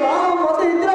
Bawang.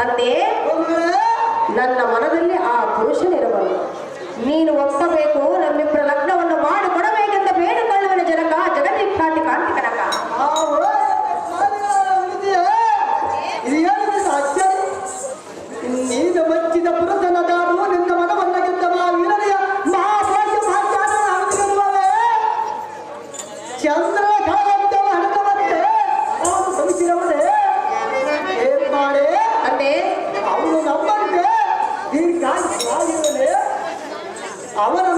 ತಂದೆ ನನ್ನ ಮನದಲ್ಲಿ ಆ ಪುರುಷನಿರಬಾರದು ನೀನು ಒಪ್ಪಬೇಕು ನಮ್ಮಿಬ್ಬರ ಲಗ್ನವನ್ನು ಮಾಡಿಕೊಡಬೇಕೆಂದ ಬೇಡುಕೊಳ್ಳುವನ ಜನಕ ಜಗನ್ವಿಖ್ಯಾತಿ ಕಾಂತಿ ಕನಕ ನೀಗ ನಿನ್ನ ಮನವನ್ನ ಗೆದ್ದ ಚಂದ அவன்